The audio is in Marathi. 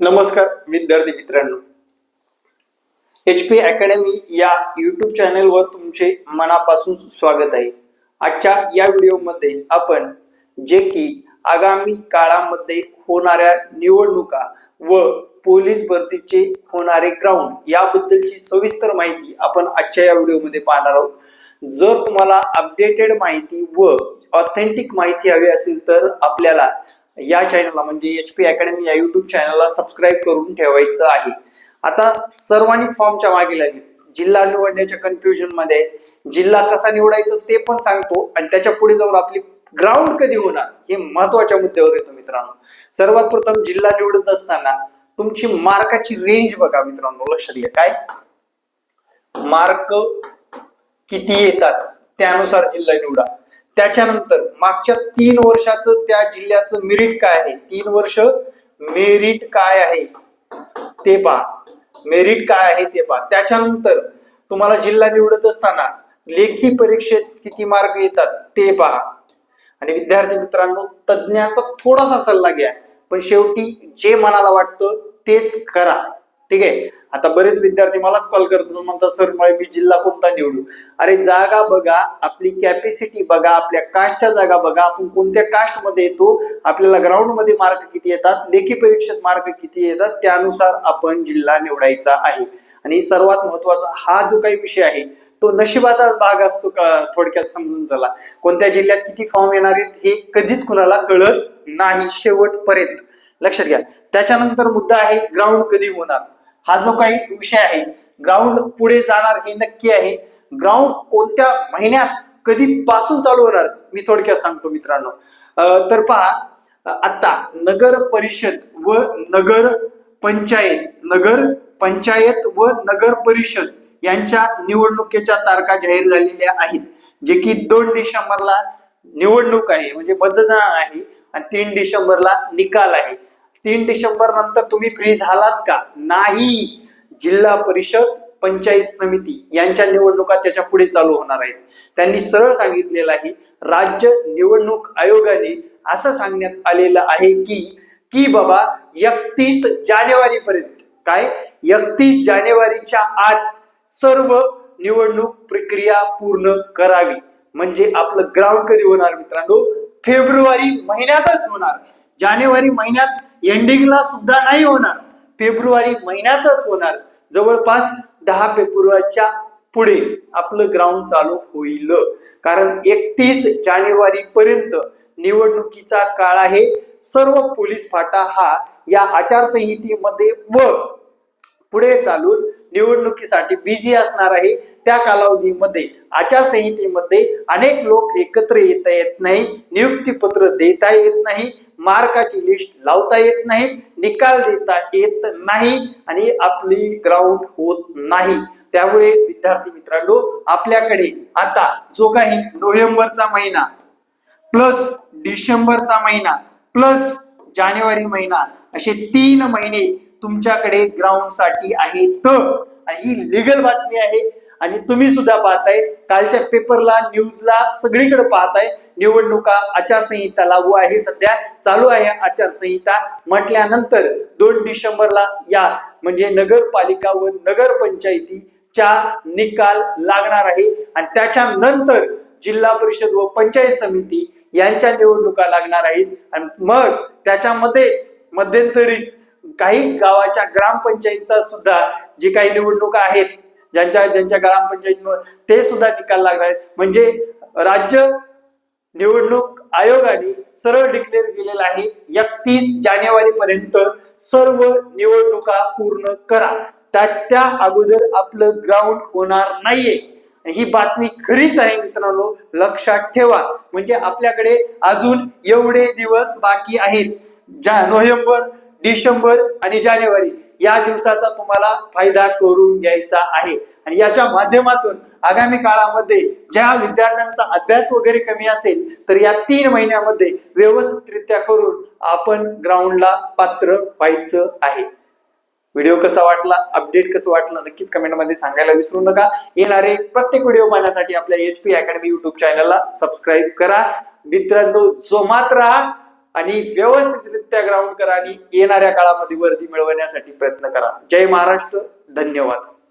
नमस्कार विद्यार्थी मित्रांनो. एच पी अकॅडमी या युट्यूब चॅनेलवर तुमचे मनापासून स्वागत आहे. आजच्या या व्हिडिओमध्ये आपण जे की आगामी काळामध्ये होणाऱ्या निवडणुका व पोलीस भरतीचे होणारे ग्राउंड याबद्दलची सविस्तर माहिती आपण आजच्या या व्हिडिओमध्ये पाहणार आहोत. जर तुम्हाला अपडेटेड माहिती व ऑथेंटिक माहिती हवी असेल तर आपल्याला या चॅनलला म्हणजे एच पी अकॅडमी या युट्यूब चॅनलला सबस्क्राईब करून ठेवायचं आहे. आता सर्वांनी फॉर्मच्या मागे लागले. जिल्हा निवडण्याच्या कन्फ्युजनमध्ये जिल्हा कसा निवडायचा ते पण सांगतो आणि त्याच्या पुढे जाऊन आपली ग्राउंड कधी होणार हे महत्त्वाच्या मुद्द्यावर येतो मित्रांनो. सर्वात प्रथम जिल्हा निवडत असताना तुमची मार्काची रेंज बघा मित्रांनो लक्षात घ्या. काय? मार्क किती येतात त्यानुसार जिल्हा निवडा. त्याच्यानंतर मागच्या तीन वर्षाचं त्या जिल्ह्याचं मेरिट काय आहे? तीन वर्ष मेरिट काय आहे? ते पहा. मेरिट काय आहे ते पहा. त्याच्यानंतर तुम्हाला जिल्हा निवडत असताना लेखी परीक्षेत किती मार्क येतात ते पहा. आणि विद्यार्थी मित्रांनो तज्ज्ञाचा थोडासा सल्ला घ्या. पण शेवटी जे मनाला वाटतं तेच करा. ठीक? आहे आता बरेच विद्यार्थी मलाच कॉल करतात म्हणतात सर मग मी जिल्हा कोणता निवडू? अरे जागा बघा आपली कॅपॅसिटी बघा आपल्या कास्टच्या जागा बघा आपण कोणत्या कास्टमध्ये येतो आपल्याला ग्राउंडमध्ये मार्क किती येतात लेखी परीक्षेत मार्क किती येतात त्यानुसार आपण जिल्हा निवडायचा आहे. आणि सर्वात महत्त्वाचा हा जो काही विषय आहे तो नशिबाचा भाग असतो थोडक्यात समजून चला. कोणत्या जिल्ह्यात किती फॉर्म येणार आहेत हे कधीच कुणाला कळत नाही शेवटपर्यंत. लक्षात घ्या. त्याच्यानंतर मुद्दा आहे ग्राउंड कधी होणार? हा जो काही विषय आहे ग्राउंड पुढे जाणार हे नक्की आहे. ग्राउंड कोणत्या महिन्यात कधी पासून चालू होणार मी थोडक्यात सांगतो मित्रांनो. तर पहा आता नगर परिषद व नगर पंचायत नगर पंचायत व नगर परिषद यांच्या निवडणुकीच्या तारखा जाहीर झालेल्या आहेत. जे की दोन डिसेंबरला निवडणूक आहे म्हणजे मतदान आहे आणि तीन डिसेंबरला निकाल आहे. तीन डिसेंबर नंतर तुम्ही फ्री झालात का? नाही. जिल्हा परिषद पंचायत समिती यांच्या निवडणुका त्याच्या पुढे चालू होणार आहेत. त्यांनी सरळ सांगितलेलं आहे राज्य निवडणूक आयोगाने असं सांगण्यात आलेलं आहे की की बाबा एकतीस जानेवारी पर्यंत काय? एकतीस जानेवारीच्या आत सर्व निवडणूक प्रक्रिया पूर्ण करावी. म्हणजे आपलं ग्राउंड कधी होणार मित्रांनो? फेब्रुवारी महिन्यातच होणार. जानेवारी महिन्यात एंडिंगला सुद्धा नाही होणार. फेब्रुवारी महिन्यातच होणार. जवळपास दहा फेब्रुवारीच्या पुढे आपलं ग्राउंड चालू होईल. कारण एकतीस जानेवारी पर्यंत निवडणुकीचा काळ आहे. सर्व पोलीस फाटा हा या आचारसंहितेमध्ये व पुढे चालून निवडणुकीसाठी बिझी असणार आहे. त्या कालावधीमध्ये आचारसंहितेमध्ये अनेक लोक एकत्र येता येत नाही नियुक्तीपत्र देता येत नाही मार्काची लिस्ट लावता येत नाही निकाल देता येत नाही आणि आपली ग्राउंड होत नाही. त्यामुळे विद्यार्थी मित्रांनो आपल्याकडे आता जो काही नोव्हेंबरचा महिना प्लस डिसेंबरचा महिना प्लस जानेवारी महिना असे तीन महिने तुमच्याकडे ग्राउंडसाठी तर ही लिगल बातमी आहे. आणि तुम्ही सुद्धा पाहताय. कालच्या पेपरला न्यूजला सगळीकडे पाहताय. निवडणुका आचारसंहिता लागू आहे सध्या. चालू आहे आचारसंहिता. म्हटल्यानंतर दोन डिसेंबरला या म्हणजे नगरपालिका व नगरपंचायतीच्या निकाल लागणार आहे. आणि त्याच्यानंतर जिल्हा परिषद व पंचायत समिती यांच्या निवडणुका लागणार आहेत. आणि मग त्याच्यामध्येच मध्यंतरीच काही गावाच्या ग्रामपंचायतचा सुद्धा जे काही निवडणुका आहेत ज्यांच्या ज्यांच्या ग्रामपंचायत ते सुद्धा निकाल लागणार आहेत. म्हणजे राज्य निवडणूक आयोगाने सरळ डिक्लेअर केलेला आहे एकतीस जानेवारी पर्यंत सर्व निवडणुका पूर्ण करा. त्या त्या अगोदर आपलं ग्राउंड होणार नाहीये. ही बातमी खरीच आहे मित्रांनो लक्षात ठेवा. म्हणजे आपल्याकडे अजून एवढे दिवस बाकी आहेत. ज्या नोव्हेंबर डिसेंबर आणि जानेवारी या दिवसाचा तुम्हाला फायदा करून घ्यायचा आहे. आणि याच्या माध्यमातून आगामी काळामध्ये ज्या विद्यार्थ्यांचा अभ्यास वगैरे कमी असेल तर या तीन महिन्यामध्ये व्यवस्थितरित्या करून आपण ग्राउंडला पात्र व्हायचं आहे. व्हिडिओ कसा वाटला अपडेट कसं वाटलं नक्कीच कमेंटमध्ये सांगायला विसरू नका. येणारे प्रत्येक व्हिडिओ पाहण्यासाठी आपल्या एच पी अकॅडमी युट्यूब चॅनलला सबस्क्राईब करा. मित्रांनो जोमात राहा आणि व्यवस्थितरित्या ग्राउंड करा आणि येणाऱ्या काळामध्ये वर्दी मिळवण्यासाठी प्रयत्न करा. जय महाराष्ट्र. धन्यवाद.